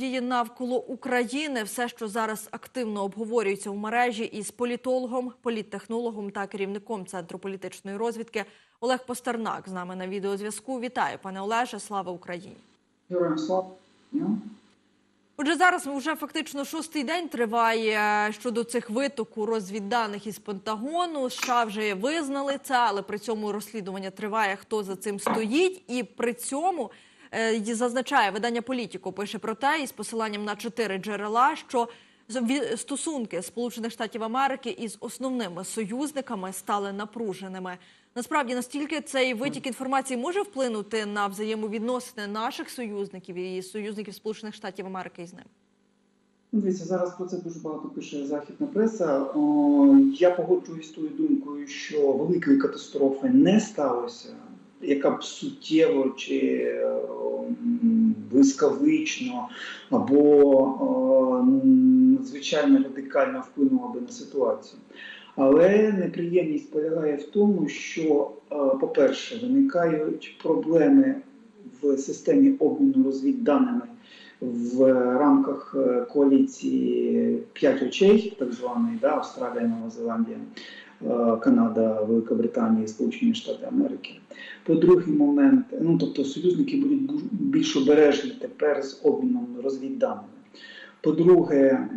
Дії навколо України все, що зараз активно обговорюється у мережі, із політологом, політтехнологом та керівником центру політичної розвідки Олег Постернак з нами на відеозв'язку. Вітаю, пане Олеже. Слава Україні! Героям слава. Отже, зараз вже фактично шостий день триває щодо цих витоку розвідданих із Пентагону. США вже визнали це, але при цьому розслідування триває, хто за цим стоїть, і при цьому е, зазначає видання політику. Пише про те із посиланням на чотири джерела, що стосунки Сполучених Штатів Америки із основними союзниками стали напруженими. Насправді, настільки цей витік інформації може вплинути на взаємовідносини наших союзників і союзників Сполучених Штатів Америки із ним? Дивіться, зараз про це дуже багато пише західна преса. Я погоджуюсь з тою думкою, що великої катастрофи не сталося, яка б суттєво чи блискавично або о, надзвичайно радикально вплинула би на ситуацію. Але неприємність полягає в тому, що, е, по-перше, виникають проблеми в системі обміну розвідданими в рамках е, коаліції п'ять очей, так званої, да, Австралія, Нова Зеландія, е, Канада, Велика Британія і Сполучені Штати Америки. По другий момент, ну тобто союзники будуть бу- більш обережні тепер з обміном розвідданими. По-друге,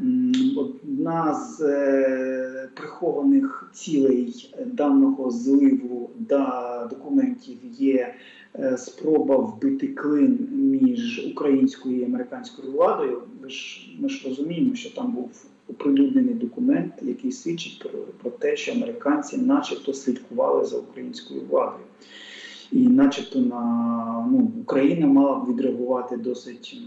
одна з е, прихованих цілей даного зливу да, документів є е, спроба вбити клин між українською і американською владою. Ви ж ми ж розуміємо, що там був оприлюднений документ, який свідчить про, про те, що американці, начебто, слідкували за українською владою. І, начебто, на ну, Україна мала б відреагувати досить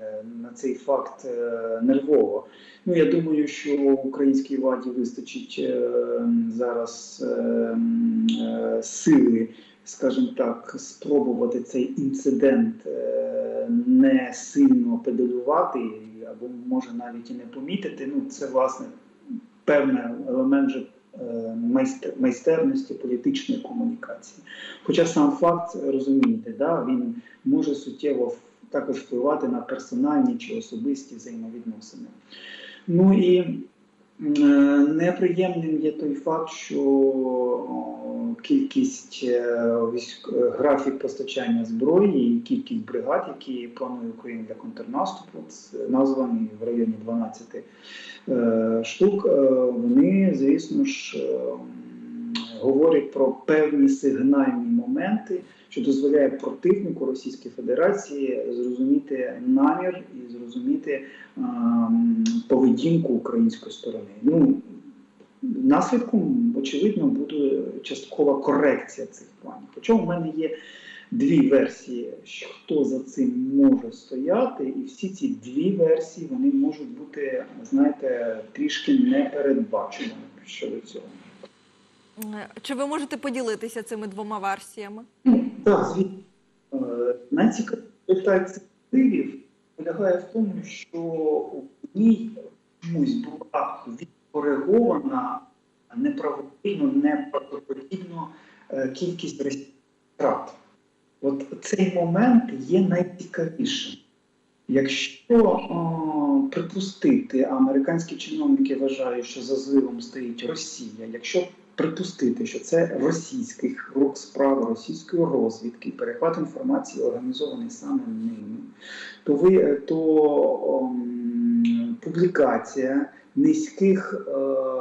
е, на цей факт е, нервово. Ну, я думаю, що українській владі вистачить е, зараз сили, скажімо так, спробувати цей інцидент не сильно педалювати, або може навіть і не помітити. Ну, це власне певний елемент же е, майстерності політичної комунікації. Хоча сам факт розумієте, да, він може суттєво також впливати на персональні чи особисті взаємовідносини. Ну і неприємним є той факт, що кількість е, е, графік постачання зброї і кількість бригад, які планує Україна для контрнаступу, названі в районі 12 е, штук, е, вони, звісно ж, е, говорять про певні сигнальні моменти, що дозволяє противнику Російської Федерації зрозуміти намір і зрозуміти ем, поведінку української сторони. Ну, наслідком, очевидно, буде часткова корекція цих планів. Хоча у мене є дві версії, хто за цим може стояти, і всі ці дві версії вони можуть бути, знаєте, трішки непередбаченими щодо цього. Чи ви можете поділитися цими двома версіями? Так, звісно. Е, Найцікавіша деталь цих впливів полягає в тому, що у ній чомусь була відкоригована неправильно, неправдоподібно е, кількість втрат. От цей момент є найцікавішим. Якщо о, припустити, а американські чиновники вважають, що за зливом стоїть Росія, якщо припустити, що це російських рук справ російської розвідки, перехват інформації організований саме ними, то ви то ом, публікація низьких е,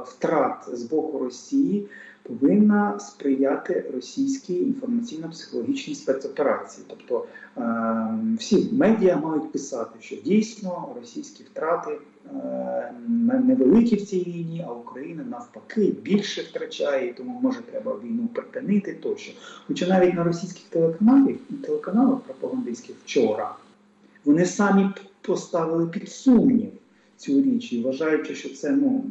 втрат з боку Росії повинна сприяти російській інформаційно-психологічній спецоперації. Тобто е, всі медіа мають писати, що дійсно російські втрати е, невеликі в цій війні, а Україна навпаки більше втрачає, тому може треба війну припинити тощо. Хоча навіть на російських телеканалах, телеканалах пропагандистських вчора вони самі поставили під сумнів цю річ і вважаючи, що це ну,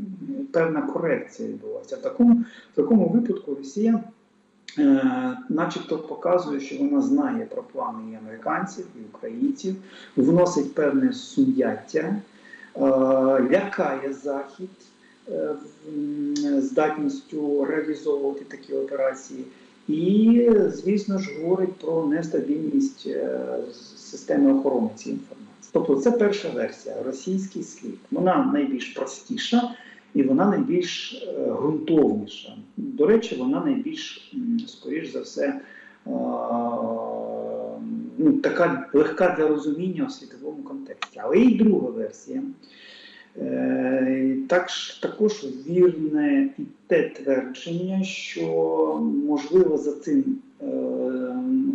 певна корекція відбулася. В такому, в такому випадку Росія е, начебто показує, що вона знає про плани і американців, і українців, вносить певне сум'яття, е, лякає Захід е, здатністю реалізовувати такі операції. І, звісно ж, говорить про нестабільність системи охорони цієї інформації. Тобто це перша версія, російський слід. Вона найбільш простіша і вона найбільш е, ґрунтовніша. До речі, вона найбільш, скоріш за все, е, ну, така легка для розуміння у світовому контексті. Але і друга версія. Е, Так, також вірне і те твердження, що можливо за цим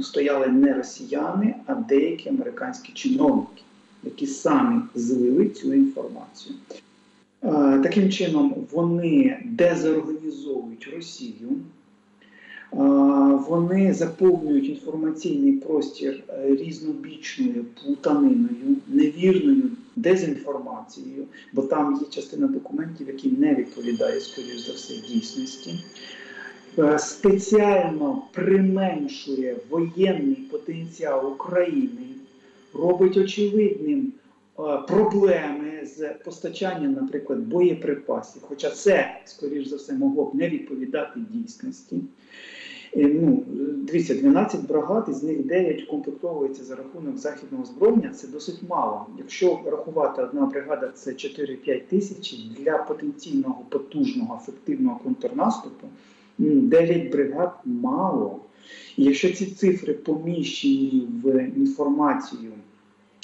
стояли не росіяни, а деякі американські чиновники, які самі злили цю інформацію. Е, Таким чином, вони дезорганізовують Росію, е, вони заповнюють інформаційний простір е, різнобічною плутаниною, невірною дезінформацією, бо там є частина документів, які не відповідають, скоріш за все, дійсності. Спеціально применшує воєнний потенціал України, робить очевидним е, проблеми з постачанням, наприклад, боєприпасів. Хоча це, скоріш за все, могло б не відповідати дійсності. Е, Ну, дивіться, 12 бригад, із них 9 комплектовується за рахунок західного зброєння. Це досить мало. Якщо рахувати одна бригада, це 4-5 тисяч для потенційного потужного ефективного контрнаступу. М, 9 бригад мало. І якщо ці цифри поміщені в інформацію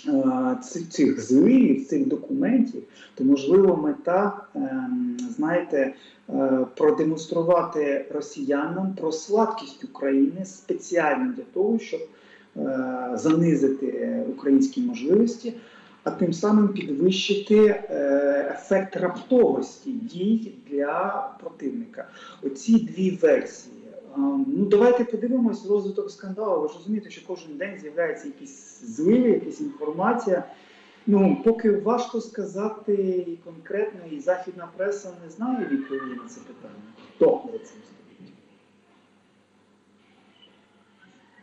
е, цих зливів, цих документів, то можливо мета, ем, знаєте, е, продемонструвати росіянам про слабкість України спеціально для того, щоб е, занизити українські можливості, а тим самим підвищити е, ефект раптовості дій для противника. Оці дві версії. Е, Ну, давайте подивимось розвиток скандалу. Ви ж розумієте, що кожен день з'являються якісь зливи, якась інформація. Ну, поки важко сказати і конкретно, і західна преса не знає відповіді на це питання. Хто за цим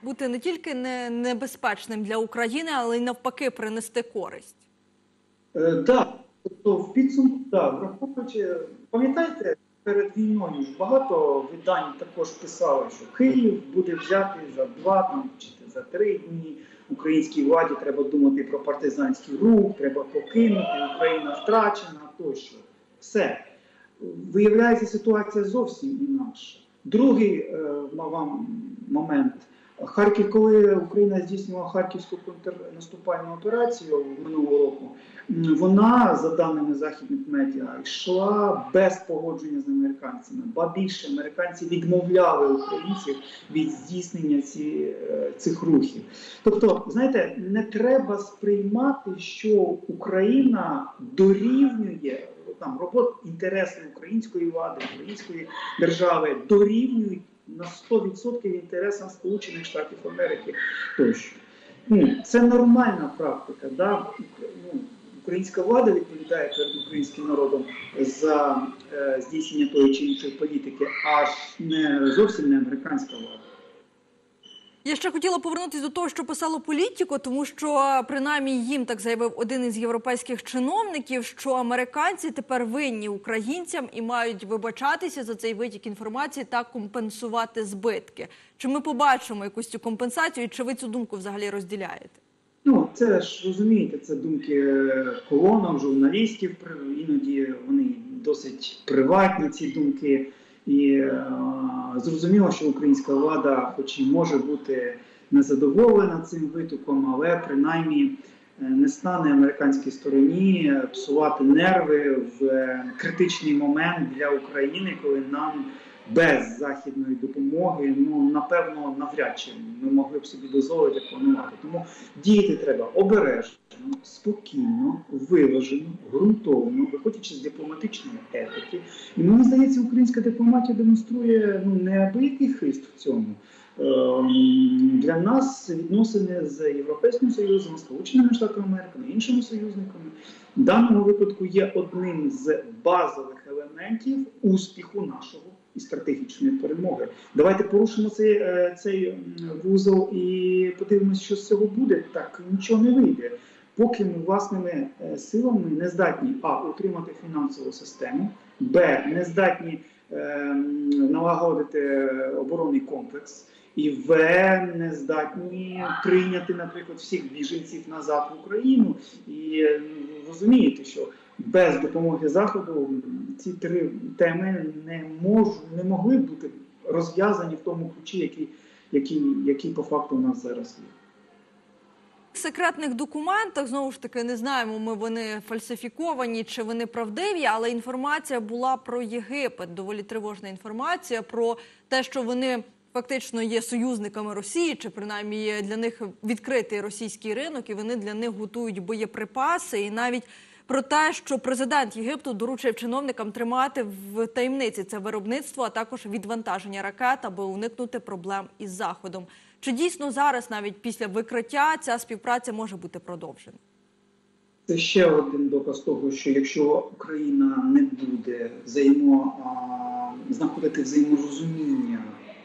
Бути не тільки не небезпечним для України, але й навпаки принести користь. Е, Так, тобто в підсумку, так, враховуючи, пам'ятаєте, перед війною ж багато видань також писали, що Київ буде взятий за два там, чи за три дні. Українській владі треба думати про партизанський рух, треба покинути, Україна втрачена тощо. Все. Виявляється, ситуація зовсім інакша. Другий е, вам момент. Харків, коли Україна здійснювала харківську контрнаступальну операцію минулого року, вона, за даними західних медіа, йшла без погодження з американцями. Ба більше американці відмовляли українців від здійснення ці, е, цих рухів. Тобто, знаєте, не треба сприймати, що Україна дорівнює там робот інтереси української влади, української держави дорівнюють на 100% інтересам Сполучених Штатів Америки тощо. Ну, це нормальна практика. Да? Ну, українська влада відповідає перед українським народом за е, здійснення тої чи іншої політики, аж не зовсім не американська влада. Я ще хотіла повернутися до того, що писало політико, тому що принаймні їм так заявив один із європейських чиновників, що американці тепер винні українцям і мають вибачатися за цей витік інформації та компенсувати збитки. Чи ми побачимо якусь цю компенсацію? і Чи ви цю думку взагалі розділяєте? Ну, це ж розумієте, це думки е, колонок, журналістів. Іноді вони досить приватні, ці думки. І е, зрозуміло, що українська влада, хоч і може бути незадоволена цим витоком, але принаймні е, не стане американській стороні псувати нерви в е, критичний момент для України, коли нам без західної допомоги, ну напевно, навряд чи ми могли б собі дозволити планувати. Тому діяти треба обережно, спокійно, виважено, ґрунтовно, виходячи з дипломатичної етики. І мені здається, українська дипломатія демонструє ну неабиякий хист в цьому. Ем, Для нас відносини з Європейським Союзом, Сполученими Штатами Америки, іншими союзниками в даному випадку є одним з базових елементів успіху нашого і стратегічної перемоги. Давайте порушимо цей, е, цей вузол і подивимося, що з цього буде. Так нічого не вийде. Поки ми власними е, силами не здатні а утримати фінансову систему, б не здатні ем, налагодити оборонний комплекс. І В не здатні прийняти, наприклад, всіх біженців назад в Україну. І е, розумієте, що без допомоги Заходу ці три теми не мож, не могли бути розв'язані в тому ключі, який, який, який по факту у нас зараз є. В секретних документах знову ж таки не знаємо, ми вони фальсифіковані чи вони правдиві, але інформація була про Єгипет. Доволі тривожна інформація про те, що вони фактично є союзниками Росії, чи принаймні для них відкритий російський ринок, і вони для них готують боєприпаси, і навіть. Про те, що президент Єгипту доручив чиновникам тримати в таємниці це виробництво, а також відвантаження ракет, аби уникнути проблем із заходом. Чи дійсно зараз, навіть після викриття, ця співпраця може бути продовжена? Це ще один доказ того, що якщо Україна не буде взаємо, а, знаходити взаєморозуміння,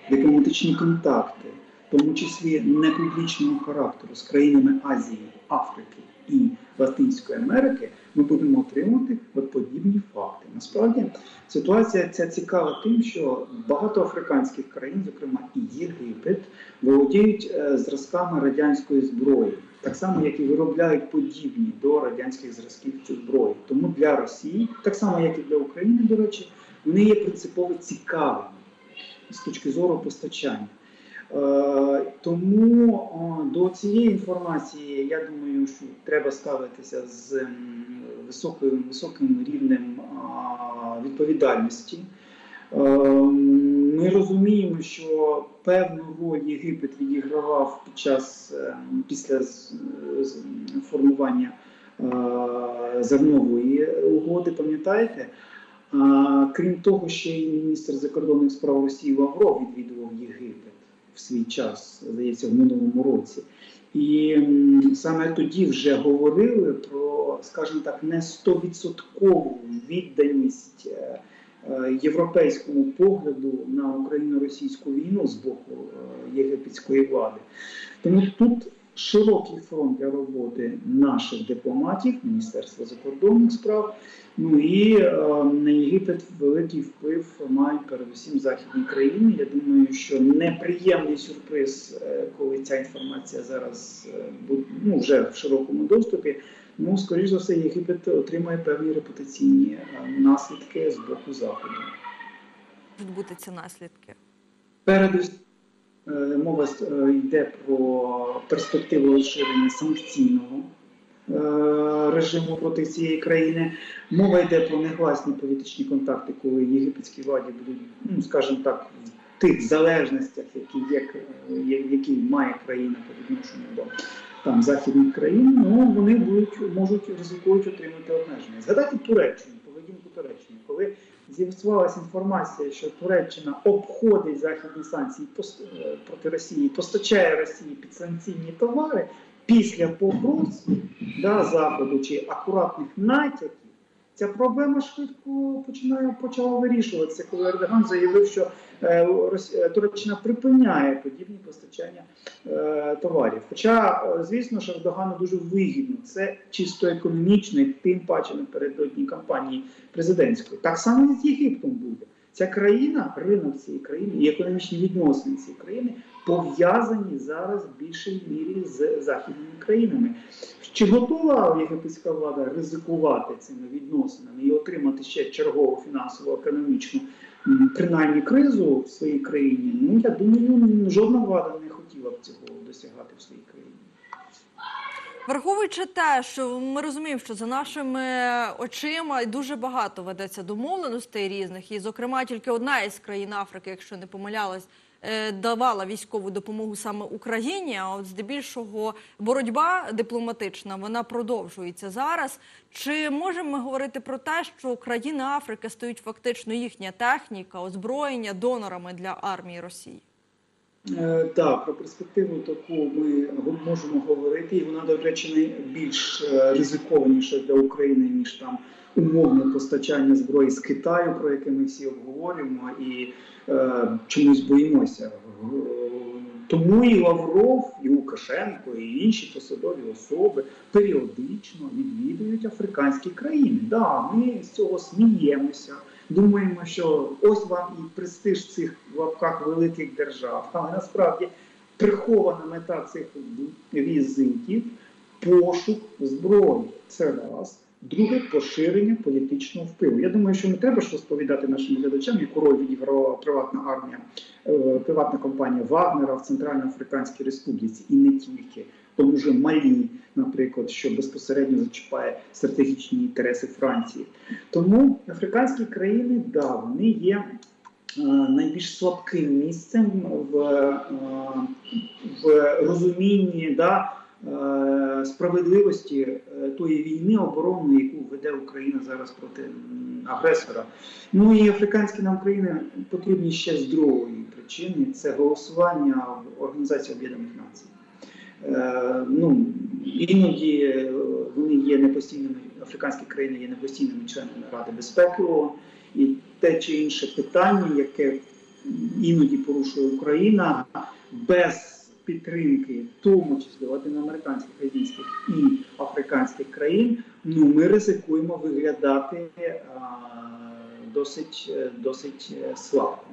дипломатичні контакти, в тому числі не публічного характеру з країнами Азії, Африки і Латинської Америки, ми будемо отримувати от подібні факти. Насправді ситуація ця цікава тим, що багато африканських країн, зокрема і Єгипет, володіють е, зразками радянської зброї, так само як і виробляють подібні до радянських зразків цю зброю. Тому для Росії, так само як і для України, до речі, вони є принципово цікавими з точки зору постачання. Е, Тому до цієї інформації я думаю, що треба ставитися з високим, високим рівнем відповідальності. Е, Ми розуміємо, що певну роль Єгипет відігравав під час е, після формування е, зернової угоди, пам'ятаєте? Крім того, ще й міністр закордонних справ Росії Лавров відвідував Єгипет в свій час, здається, в минулому році. І саме тоді вже говорили про, скажімо так, не стовідсоткову відданість е, е, європейському погляду на україно-російську війну з боку е, єгипетської влади. Тому тут широкий фронт для роботи наших дипломатів, Міністерства закордонних справ. Ну і е, на Єгипет великий вплив мають передусім західні країни. Я думаю, що неприємний сюрприз, е, коли ця інформація зараз е, ну, вже в широкому доступі. Ну, скоріш за все, Єгипет отримає певні репутаційні е, наслідки з боку заходу. Можуть бути ці наслідки? Передусім мова е, йде про перспективу розширення санкційного е, режиму проти цієї країни. Мова йде про негласні політичні контакти, коли єгипетські владі будуть, ну скажімо так, в тих залежностях, які е, є- які має країна по відношенню до там західних країн, ну вони будуть можуть ризикують отримати обмеження. Згадайте Туреччину, поведінку Туреччини, коли з'ясувалася інформація, що Туреччина обходить західні санкції е, проти Росії, постачає Росії підсанкційні товари після погроз да, заходу чи акуратних натяків. Ця проблема швидко починає почала вирішуватися, коли Ердоган заявив, що е, Рос- е, Туреччина припиняє подібні постачання е, товарів. Хоча, звісно ж, Ердогану дуже вигідно, це чисто економічно, тим паче напередодні кампанії президентської. Так само і з Єгиптом буде. Ця країна, ринок цієї країни і економічні відносини цієї країни пов'язані зараз в більшій мірі з західними країнами. Чи готова єгипетська влада ризикувати цими відносинами і отримати ще чергову фінансово-економічну принаймні кризу в своїй країні? Ну я думаю, жодна влада не хотіла б цього досягати в своїй країні. Враховуючи те, що ми розуміємо, що за нашими очима дуже багато ведеться домовленостей різних, і, зокрема, тільки одна із країн Африки, якщо не помилялась, е, давала військову допомогу саме Україні. А от здебільшого боротьба дипломатична вона продовжується зараз. Чи можемо ми говорити про те, що країни Африки стають фактично їхня техніка, озброєння донорами для армії Росії? Е, Так, про перспективу таку ми можемо говорити, і вона, до речі, найбільш е, ризикованіша для України, ніж там умовне постачання зброї з Китаю, про яке ми всі обговорюємо, і е, чомусь боїмося. Е, Тому і Лавров, і Лукашенко, і інші посадові особи періодично відвідують африканські країни. Да, ми з цього сміємося. Думаємо, що ось вам і престиж цих в лапках великих держав. Але насправді прихована мета цих візитів пошук зброї. Це раз. Друге поширення політичного впливу. Я думаю, що не треба ж розповідати нашим глядачам, яку роль відіграла приватна армія, е, приватна компанія Вагнера в Центральноафриканській Республіці і не тільки. Тому що Малі, наприклад, що безпосередньо зачіпає стратегічні інтереси Франції. Тому африканські країни, да, вони є е, найбільш слабким місцем в, е, в розумінні да, е, справедливості тої війни оборонної, яку веде Україна зараз проти агресора. Ну і африканські нам країни потрібні ще з другої причини це голосування в Організації Об'єднаних Націй. Е, ну, іноді е, вони є непостійними, африканські країни є непостійними членами Ради безпеки ООН, і те чи інше питання, яке іноді порушує Україна, без підтримки, в тому числі латиноамериканських, азійських і африканських країн, ну ми ризикуємо виглядати а, досить, е, досить е, слабко.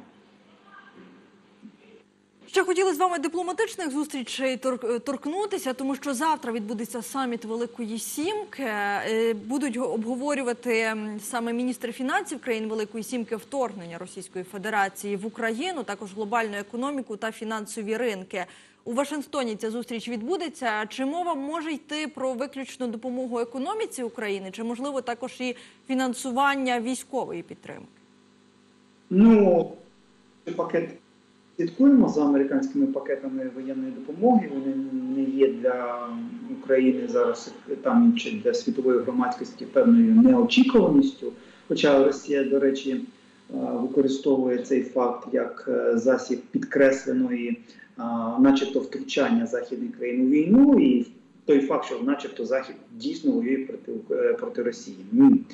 Ще хотіли з вами дипломатичних зустрічей тор- торкнутися, тому що завтра відбудеться саміт Великої Сімки. Е, Будуть обговорювати саме міністри фінансів країн Великої Сімки вторгнення Російської Федерації в Україну, також глобальну економіку та фінансові ринки. У Вашингтоні ця зустріч відбудеться. Чи мова може йти про виключну допомогу економіці України, чи можливо також і фінансування військової підтримки? Ну, цей пакет слідкуємо за американськими пакетами воєнної допомоги. Вони не є для України зараз там чи для світової громадськості певною неочікуваністю. Хоча Росія, до речі, е, використовує цей факт як е, засіб підкресленої, е, начебто, втручання західних країн у війну, і той факт, що, начебто, Захід дійсно воює проти, проти Росії. Ні.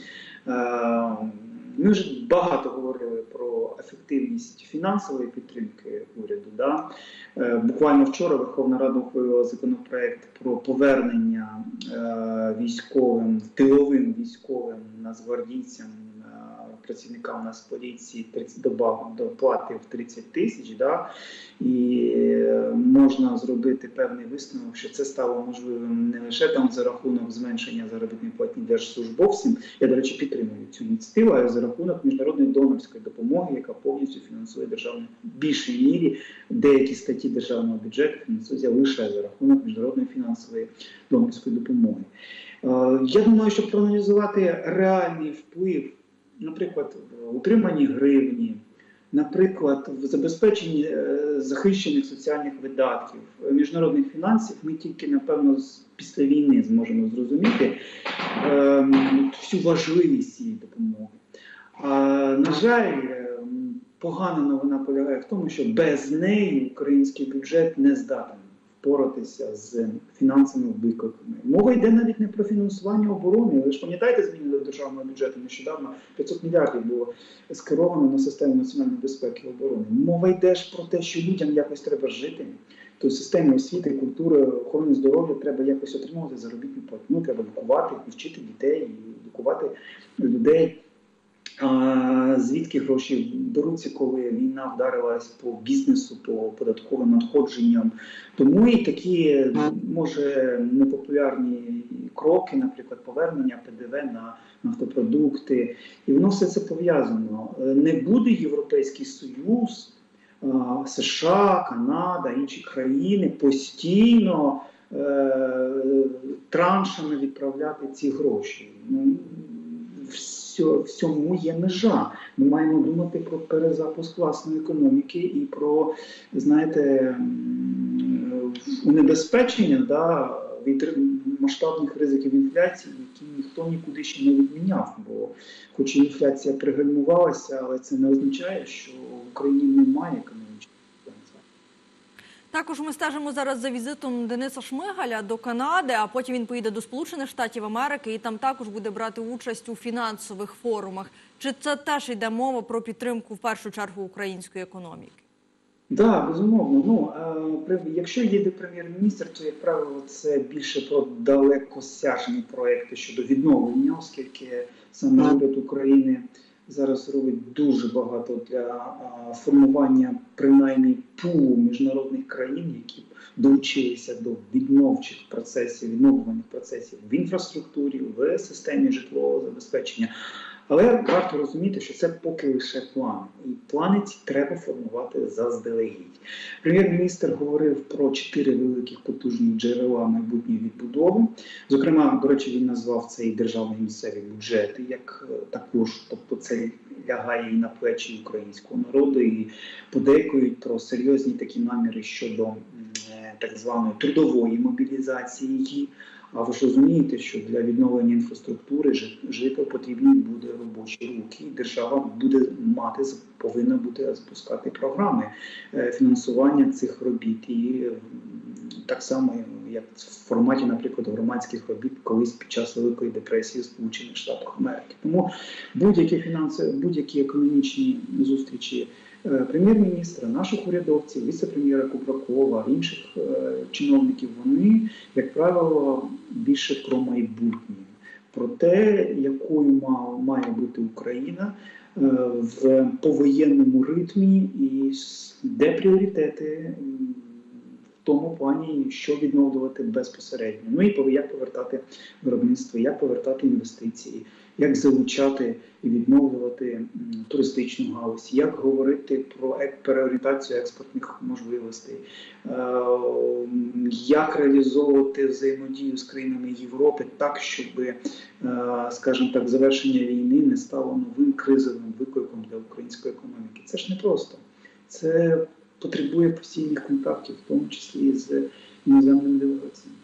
Ми вже багато говорили про ефективність фінансової підтримки уряду. Да? Е, Буквально вчора Верховна Рада ухвалила законопроект про повернення е, військовим, тиловим військовим нацгвардійцям, е, працівникам Нацполіції 30 добав доплати в 30 тисяч. Да? І е, можна зробити певний висновок, що це стало можливим не лише там за рахунок зменшення заробітної платні держслужбовцям. Я, до речі, підтримую цю ініціативу, а за рахунок міжнародної донорської допомоги, яка повністю фінансує державну в більшій мірі деякі статті державного бюджету фінансуються лише за рахунок міжнародної фінансової донорської допомоги. Е, Я думаю, щоб проаналізувати реальний вплив, наприклад, в утриманні гривні, наприклад, в забезпеченні е, захищених соціальних видатків, е, міжнародних фінансів, ми тільки напевно після війни зможемо зрозуміти ем, всю важливість цієї допомоги. На жаль, ем, погана новина полягає в тому, що без неї український бюджет не здатен впоратися з фінансовими викликами. Мова йде навіть не про фінансування оборони. Ви ж пам'ятаєте зміни до державного бюджету? Нещодавно 500 мільярдів було скеровано на систему національної безпеки і оборони. Мова йде ж про те, що людям якось треба жити. То системі освіти, культури, охорони здоров'я треба якось отримувати заробітну платню, треба лікувати, вчити дітей, лікувати людей. Звідки гроші беруться, коли війна вдарилась по бізнесу, по податковим надходженням? Тому і такі може непопулярні кроки, наприклад, повернення ПДВ на нафтопродукти, і воно все це пов'язано. Не буде Європейський Союз, США, Канада, інші країни постійно е, траншами відправляти ці гроші. Всьо- всьому є межа. Ми маємо думати про перезапуск власної економіки і про, знаєте, унебезпечення да, від масштабних ризиків інфляції, які ніхто нікуди ще не відміняв. Бо, хоч інфляція пригальмувалася, але це не означає, що в Україні немає потенціалу. Також ми стежимо зараз за візитом Дениса Шмигаля до Канади, а потім він поїде до Сполучених Штатів Америки і там також буде брати участь у фінансових форумах. Чи це теж йде мова про підтримку в першу чергу української економіки? Так, безумовно. Ну е, при- якщо їде прем'єр-міністр, то як правило це більше про далекосяжні проекти щодо відновлення, оскільки саме уряд України зараз робить дуже багато для формування принаймні пулу міжнародних країн, які долучилися до відновчих процесів, відновлюваних процесів в інфраструктурі, в системі житлового забезпечення. Але варто розуміти, що це поки лише плани, і плани ці треба формувати заздалегідь. Прем'єр-міністр говорив про чотири великих потужні джерела майбутньої відбудови. Зокрема, до речі, він назвав це і державні місцеві бюджети, як е, також, тобто це лягає і на плечі українського народу, і подейкують про серйозні такі наміри щодо е, так званої трудової мобілізації. А ви ж розумієте, що для відновлення інфраструктури жи- жити потрібні буде робочі руки. і Держава буде мати повинна буде запускати програми е, фінансування цих робіт і так само як в форматі, наприклад, громадських робіт колись під час Великої депресії Сполучених Штатах Америки. Тому будь-які фінанси, будь-які економічні зустрічі е, прем'єр-міністра, наших урядовців, віце-прем'єра Кубракова, інших е, чиновників, вони, як правило, більше про майбутнє, про те, якою має бути Україна е, в повоєнному ритмі, і де пріоритети в тому плані, що відновлювати безпосередньо. Ну і як повертати виробництво, як повертати інвестиції, як залучати і відновлювати туристичну галузь, як говорити про переорієнтацію експортних можливостей, е, як реалізовувати взаємодію з країнами Європи так, щоб, е, скажімо так, завершення війни не стало новим кризовим викликом для української економіки. Це ж не просто. Це потребує постійних контактів, в тому числі з іноземними делегаціями.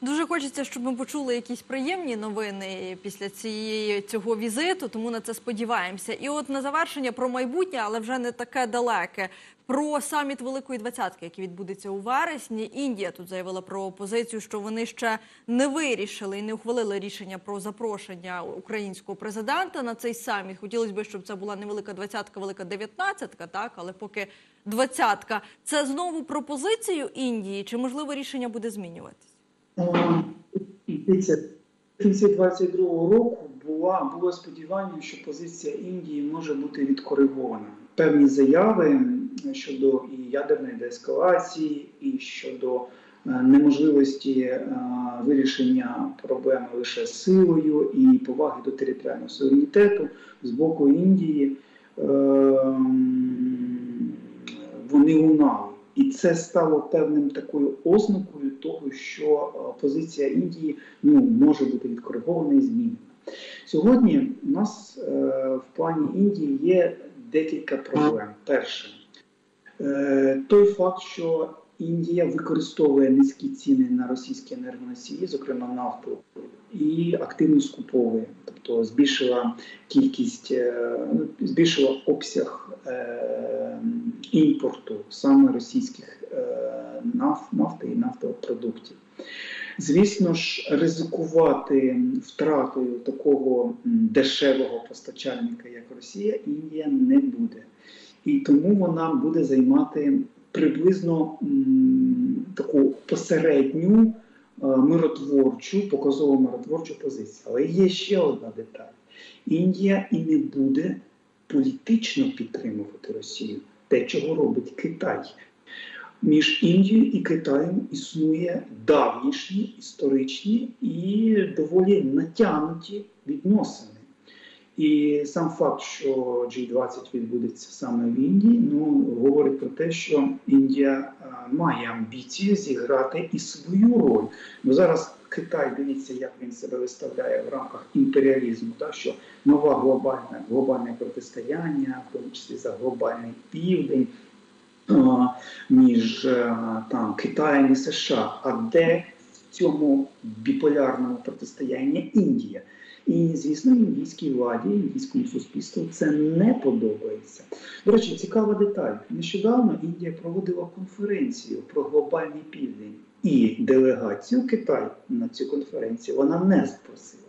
Дуже хочеться, щоб ми почули якісь приємні новини після цієї цього візиту, тому на це сподіваємося. І от на завершення про майбутнє, але вже не таке далеке. Про саміт Великої двадцятки, який відбудеться у вересні. Індія тут заявила про позицію, що вони ще не вирішили і не ухвалили рішення про запрошення українського президента на цей саміт. Хотілося б, щоб це була не велика двадцятка, велика дев'ятнадцятка, так але поки двадцятка. Це знову пропозицію Індії, чи можливо рішення буде змінюватись? Е, в кінці 22-го року була, було сподівання, що позиція Індії може бути відкоригована. Певні заяви щодо і ядерної деескалації, і щодо е, неможливості е, вирішення проблеми лише силою і поваги до територіального суверенітету з боку Індії. е, Вони лунали. І це стало певним такою ознакою того, що е, позиція Індії ну, може бути відкоригована і змінена. Сьогодні у нас е, в плані Індії є декілька проблем. Перше, е, той факт, що Індія використовує низькі ціни на російські енергоносії, зокрема нафту, і активно скуповує, тобто збільшила кількість, е, ну, збільшила обсяг е, імпорту саме російських е, нафти і нафтопродуктів. Звісно ж, ризикувати втратою такого дешевого постачальника, як Росія, Індія не буде. І тому вона буде займати приблизно таку посередню е, миротворчу, показово миротворчу позицію. Але є ще одна деталь: Індія і не буде політично підтримувати Росію, те, чого робить Китай. Між Індією і Китаєм існує давнішні історичні і доволі натягнуті відносини. І сам факт, що G20 відбудеться саме в Індії, ну говорить про те, що Індія е, має амбіції зіграти і свою роль. Бо зараз Китай, дивіться, як він себе виставляє в рамках імперіалізму, та що нова глобальна глобальне протистояння, в тому числі за глобальний південь е, між е, там Китаєм і США. А де в цьому біполярному протистоянні Індія? І, звісно, індійській владі, індійському суспільству це не подобається. До речі, цікава деталь. Нещодавно Індія проводила конференцію про глобальний південь і делегацію Китаю на цю конференцію вона не запросила.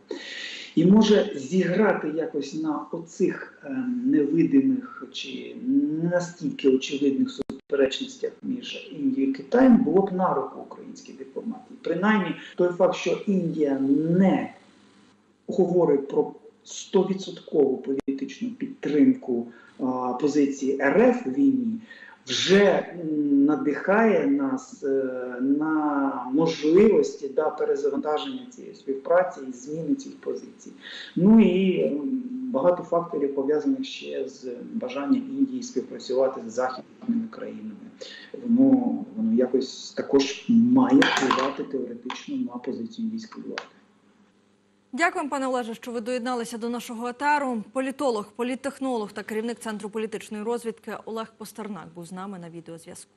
І може зіграти якось на оцих е, невидимих чи не настільки очевидних суперечностях між Індією і Китаєм було б на руку українській дипломатії. Принаймні, той факт, що Індія не говорить про 100% політичну підтримку а, позиції РФ в війні, вже надихає нас е, на можливості да, перезавантаження цієї співпраці і зміни цих позицій. Ну і багато факторів пов'язаних ще з бажанням Індії співпрацювати з західними країнами. Воно воно якось також має впливати теоретично на позицію індійської влади. Дякуємо, пане Олеже, що ви доєдналися до нашого етеру. Політолог, політтехнолог та керівник центру політичної розвідки Олег Постернак був з нами на відеозв'язку.